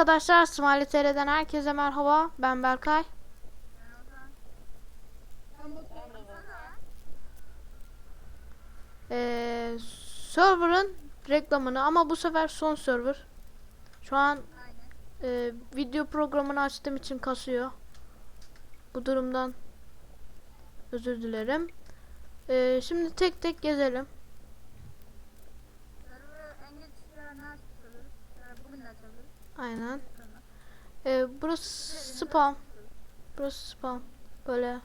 arkadaşlar, Smiley TR'den herkese merhaba. Ben Berkay. Ee, server'ın reklamını ama bu sefer son server. Şu an e, video programını açtığım için kasıyor. Bu durumdan özür dilerim. Ee, şimdi tek tek gezelim. Server'ı en geç ne açılır? Bugün de açılır. Aynen. Ee, burası spam. Burası spam. Böyle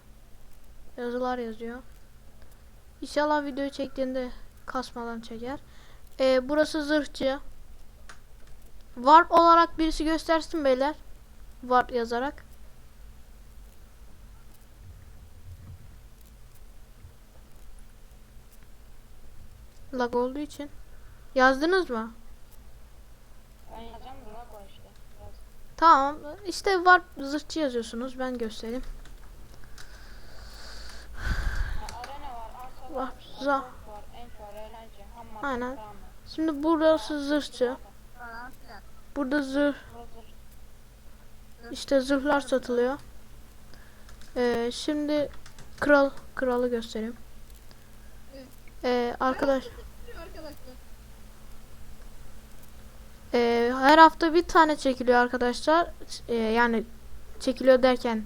yazılar yazıyor. İnşallah video çektiğinde kasmadan çeker. Ee, burası zırhçı. Warp olarak birisi göstersin beyler. Warp yazarak. Lag olduğu için. Yazdınız mı? Ben yazacağım da bak o işte. Biraz. Tamam. İşte Warp zırhçı yazıyorsunuz. Ben göstereyim. Ham madde Aynen. Şimdi burası zırhçı. Burada zırh işte zırhlar satılıyor. Ee, şimdi kral kralı göstereyim. Ee, arkadaş ee, her hafta bir tane çekiliyor arkadaşlar. Ee, yani çekiliyor derken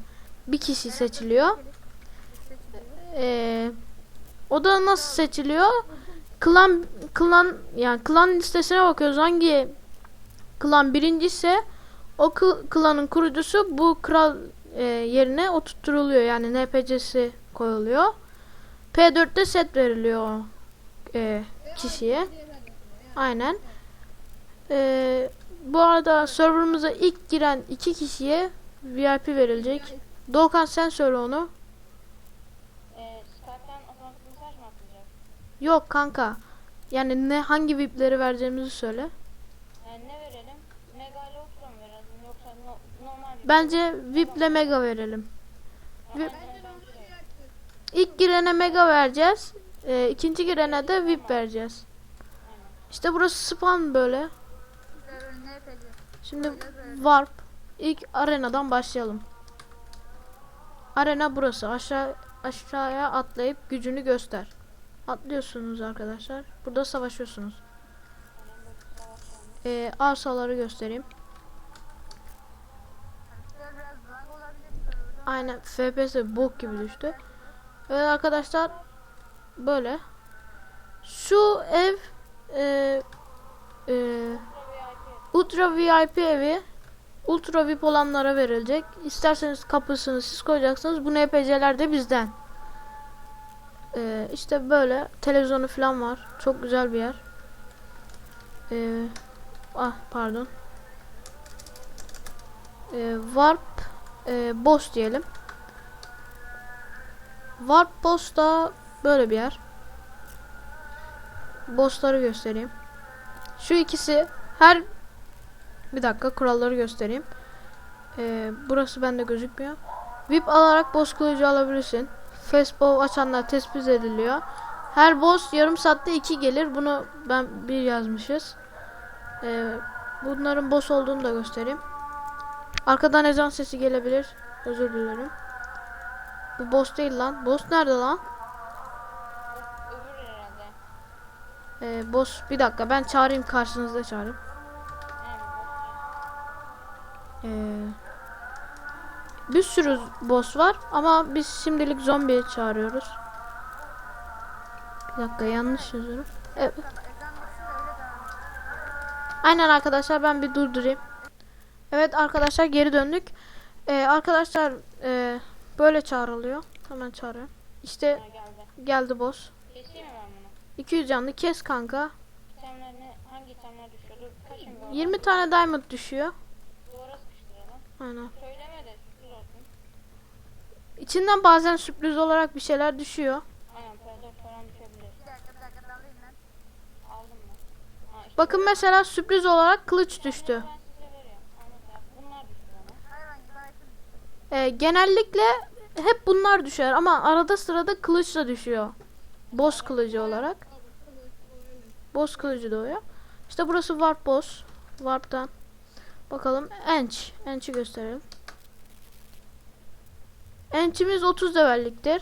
bir kişi seçiliyor. Ee, o da nasıl seçiliyor? Klan klan yani klan listesine bakıyoruz. Hangi klan birinci ise o klanın kurucusu bu kral e, yerine oturtturuluyor. Yani NPC'si koyuluyor. P4'te set veriliyor e, kişiye. Aynen. E, bu arada serverımıza ilk giren iki kişiye VIP verilecek. Doğukan sen söyle onu. e, Skype'den otomatik mesaj mı atılacak? Yok kanka. Yani ne hangi VIP'leri vereceğimizi söyle. Yani ne verelim? Mega ile Ultra mı verelim yoksa no, normal bir Bence VIP'le Mega verelim. VIP- de. İlk girene Mega vereceğiz. E, ikinci girene de VIP vereceğiz. İşte burası spam böyle. Şimdi Warp. İlk arenadan başlayalım. Arena burası. Aşağı aşağıya atlayıp gücünü göster. Atlıyorsunuz arkadaşlar. Burada savaşıyorsunuz. Ee, arsaları göstereyim. Aynen FPS bok gibi düştü. Evet arkadaşlar böyle. Şu ev e, e, Ultra VIP evi Ultra VIP olanlara verilecek. İsterseniz kapısını siz koyacaksınız. Bu NPC'ler de bizden. Ee, işte böyle televizyonu falan var. Çok güzel bir yer. Ee, ah pardon. Ee, Warp e, boss diyelim. Warp boss da böyle bir yer. Bossları göstereyim. Şu ikisi her bir dakika kuralları göstereyim. Ee, burası bende gözükmüyor. VIP alarak boss kılıcı alabilirsin. Fastball açanlar tespit ediliyor. Her boss yarım saatte 2 gelir. Bunu ben bir yazmışız. Ee, bunların boss olduğunu da göstereyim. Arkadan ezan sesi gelebilir. Özür dilerim. Bu boss değil lan. Boss nerede lan? Ee, boss bir dakika ben çağırayım karşınızda çağırayım. Ee, bir sürü boss var ama biz şimdilik zombi çağırıyoruz. Bir dakika yanlış yazıyorum. Evet. Aynen arkadaşlar ben bir durdurayım. Evet arkadaşlar geri döndük. Ee, arkadaşlar e, böyle çağrılıyor. Hemen çağırıyorum. İşte geldi. geldi boss. Keseyim mi ben bunu? 200 canlı kes kanka. İtemler ne? Hangi itemler düşüyor? Dur kaçın bir 20 tane diamond düşüyor. Aynen. Söyleme de sürpriz olsun. İçinden bazen sürpriz olarak bir şeyler düşüyor. Aynen P4 falan düşebilir. Bir dakika bir dakika dalayım ben. Aldım mı? Ha, işte Bakın mesela sürpriz olarak kılıç düştü. ben size veriyorum. Ama mesela bunlar düştü bana. Hayvan gibi ayıpın. Ee, genellikle hep bunlar düşer ama arada sırada kılıç da düşüyor. Boss kılıcı olarak. Boss kılıcı doğuyor. İşte burası Warp Boss. Warp'tan Bakalım enç. Enç'i gösterelim. Enç'imiz 30 levelliktir.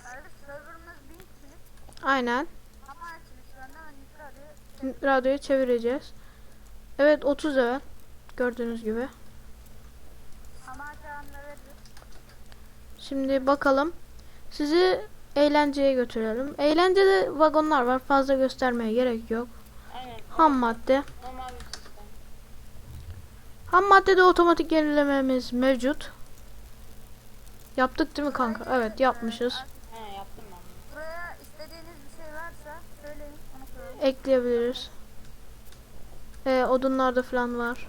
Abi serverımız 1000 kişilik Aynen. Radyoyu çevireceğiz. Evet 30 level. Gördüğünüz gibi. Şimdi bakalım. Sizi eğlenceye götürelim. Eğlencede vagonlar var. Fazla göstermeye gerek yok. Ham madde. Normal. Ham maddede otomatik yenilememiz mevcut. Yaptık değil mi kanka? Evet yapmışız. He yaptım ben bunu. Buraya istediğiniz bir şey varsa söyleyin onu koyalım. Ekleyebiliriz. Ee, odunlarda falan var.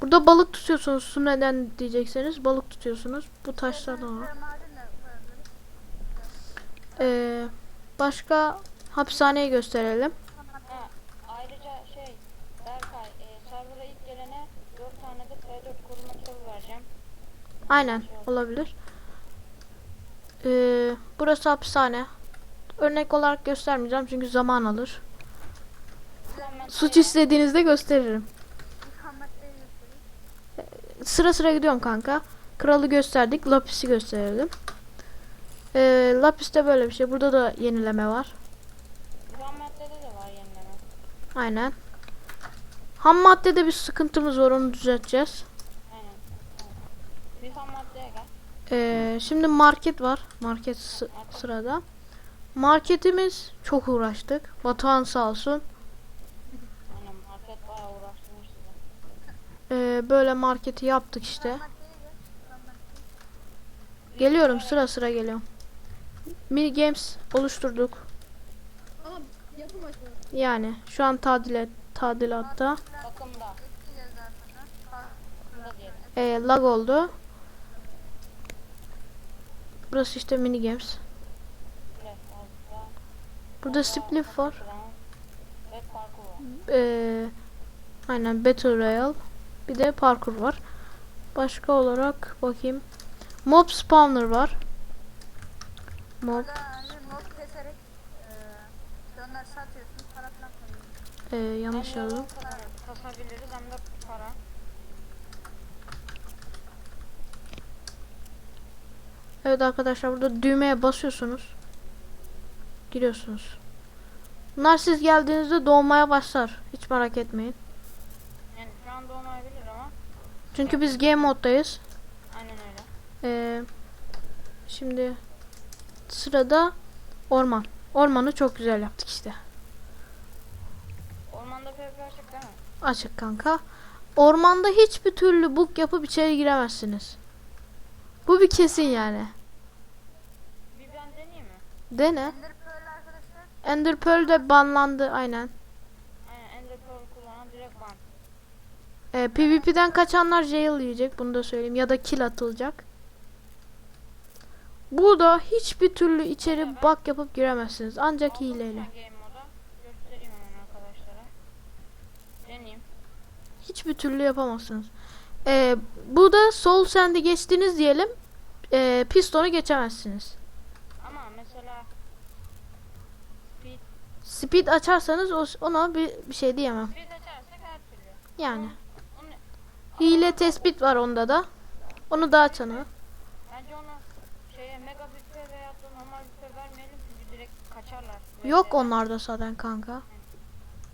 Burada balık tutuyorsunuz. Su neden diyecekseniz balık tutuyorsunuz. Bu taşlardan var. Ee, başka hapishaneyi gösterelim. Ha, ayrıca şey Berkay e, server'a ilk gelene 4 tane de P4 koruma kitabı vereceğim. Aynen olabilir. Ee, burası hapishane. Örnek olarak göstermeyeceğim çünkü zaman alır. Suç istediğinizde gösteririm. Sıra sıra gidiyorum kanka. Kralı gösterdik. Lapis'i gösterelim. Ee, Lapis'te böyle bir şey. Burada da yenileme var. Maddede de var yenileme. Aynen. Ham maddede bir sıkıntımız var. Onu düzelteceğiz. Ham maddeye gel. Ee, şimdi market var. Market sı- sırada. Marketimiz çok uğraştık. Batuhan sağ olsun. Aynen market bayağı uğraştırmış. Ee, böyle marketi yaptık işte. Geliyorum sıra sıra geliyorum. Mini games oluşturduk. Yani şu an tadilat tadilatta. Ee, lag oldu. Burası işte mini games. Burada spliff var. Ee, aynen Battle Royale. Bir de parkur var. Başka olarak bakayım. Mob spawner var. Mob ee, yanlış yazdım. kasabiliriz hem de para. Evet arkadaşlar burada düğmeye basıyorsunuz. Giriyorsunuz. Bunlar siz geldiğinizde doğmaya başlar. Hiç merak etmeyin. Yani şu anda olmayabilir ama Çünkü biz game moddayız. aynen öyle. Ee, şimdi sırada orman. Ormanı çok güzel yaptık işte. Ormanda PvP açık değil mi? Açık kanka. Ormanda hiçbir türlü bug yapıp içeri giremezsiniz. Bu bir kesin yani. Bir ben deneyeyim mi? Dene. Ender Pearl arkadaşlar. Ender Pearl de banlandı aynen. Aynen Ender Pearl kullanan direkt ban. Ee, PvP'den kaçanlar jail yiyecek bunu da söyleyeyim ya da kill atılacak. Burada hiçbir türlü içeri bug yapıp giremezsiniz ancak Aldım hileyle. Hiçbir türlü yapamazsınız. Ee, bu da sol sendi geçtiniz diyelim. Ee, pistonu geçemezsiniz. Ama mesela speed, Speed açarsanız ona bir, bir şey diyemem. speed açarsak her türlü. Yani. Onu, Hile tespit var onda da. Onu da açanı. bence onu şeye mega bütçe veya normal bütçe vermeyelim çünkü direkt kaçarlar. Yok VS'den. onlarda zaten kanka.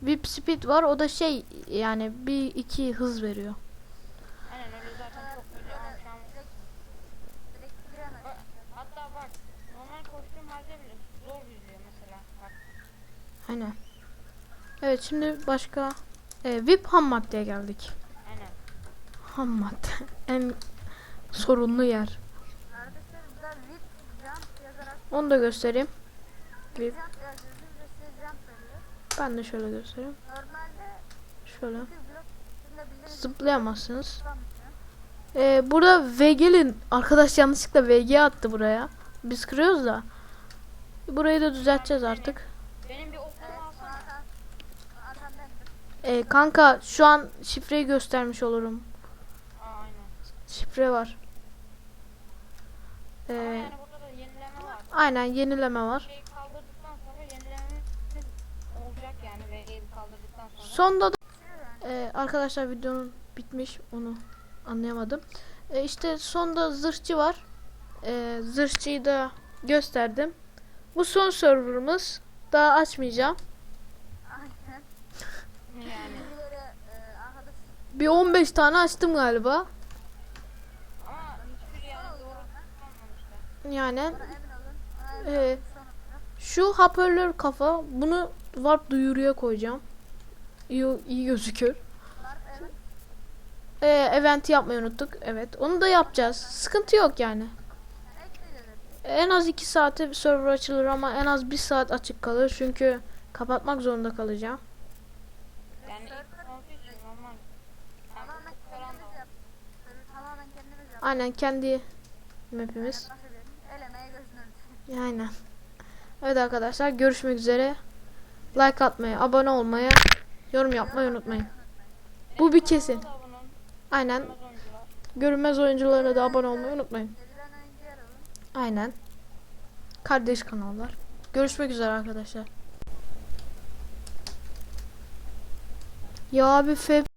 VIP speed var o da şey yani bir iki hız veriyor. Aynen öyle zaten çok güzel antrenman. Direkt, direkt giremez. Bak, Hatta bak normal koştuğum halde bile zor yüzüyor mesela. Bak Aynen. Evet şimdi başka e, VIP ham maddeye geldik. aynen. Ham madde en sorunlu yer. Onu da göstereyim. VIP. Ben de şöyle göstereyim. Normalde Şöyle. Zıplayamazsınız. Ee, burada VG'lin arkadaş yanlışlıkla VG attı buraya. Biz kırıyoruz da. Burayı da düzelteceğiz artık. Benim bir Ee, kanka şu an şifreyi göstermiş olurum. Aa aynen. Şifre var. Ee, yani burada da yenileme var. aynen yenileme var. Şeyi kaldırdıktan sonra yenilememiz olacak yani VG'yi kaldırdıktan sonra. Sonda da. Ee, arkadaşlar videonun bitmiş onu anlayamadım. Ee, işte sonda zırhçı var. Ee, zırhçıyı da gösterdim. Bu son serverımız. Daha açmayacağım. Aynen. Yani. Birileri e, arkadaş Bir 15 tane açtım galiba. Yani olarak. şu hoparlör kafa bunu warp duyuruya koyacağım. İyi, iyi evet. Ee, event yapmayı unuttuk. Evet. Onu da yapacağız. Sıkıntı yok yani. En az 2 saate server açılır ama en az 1 saat açık kalır. Çünkü kapatmak zorunda kalacağım. Yani ilk olduğu için normal. Yani Tamamen çok falan da kendimiz var. yap. Sırrı tamamen kendimiz yap. Aynen kendi mapimiz. Aynen. Evet arkadaşlar görüşmek üzere. Like atmayı, abone olmayı, yorum yapmayı unutmayın. Bu bir kesin. Aynen. Görünmez oyunculara da abone olmayı unutmayın. Aynen. Kardeş kanallar. Görüşmek üzere arkadaşlar. Ya abi FP